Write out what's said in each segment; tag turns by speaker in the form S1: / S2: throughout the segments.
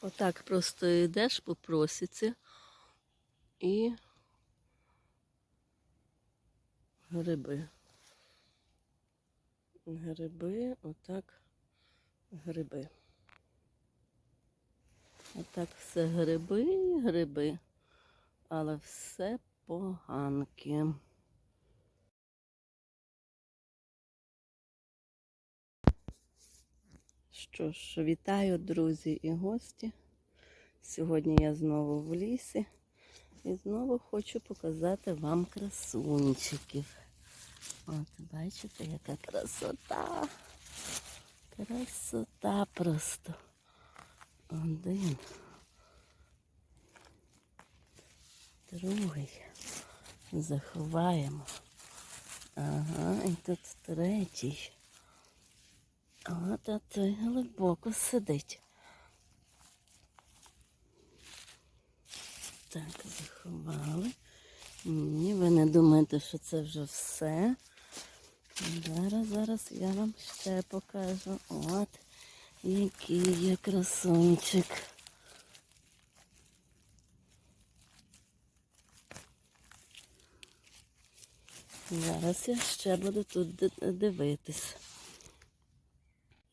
S1: Отак просто йдеш по просіці і гриби. Гриби, отак гриби. Отак все гриби, гриби, але все поганки. Що ж, вітаю, друзі і гості. Сьогодні я знову в лісі і знову хочу показати вам красунчиків. От, бачите, яка красота. Красота просто. Один. Другий. Заховаємо. Ага, і тут третій. От а той глибоко сидить. Так, заховали. Ні, ви не думаєте, що це вже все. Зараз, зараз я вам ще покажу. От який є красунчик. Зараз я ще буду тут дивитись.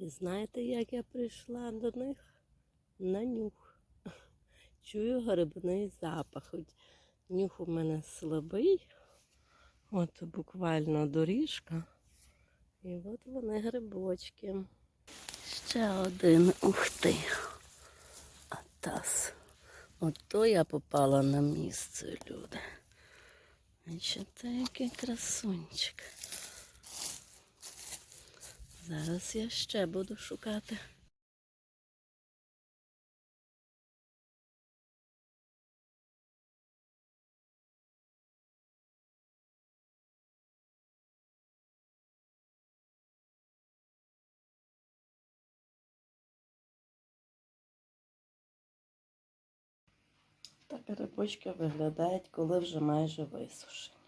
S1: І знаєте, як я прийшла до них? На нюх. Чую грибний запах. Хоч нюх у мене слабий. От буквально доріжка. І от вони грибочки. Ще один. Ух ти. Атас. Ото я попала на місце, люди. Бачите, який красунчик. Зараз я ще буду шукати. Так грибочки виглядають, коли вже майже висушені.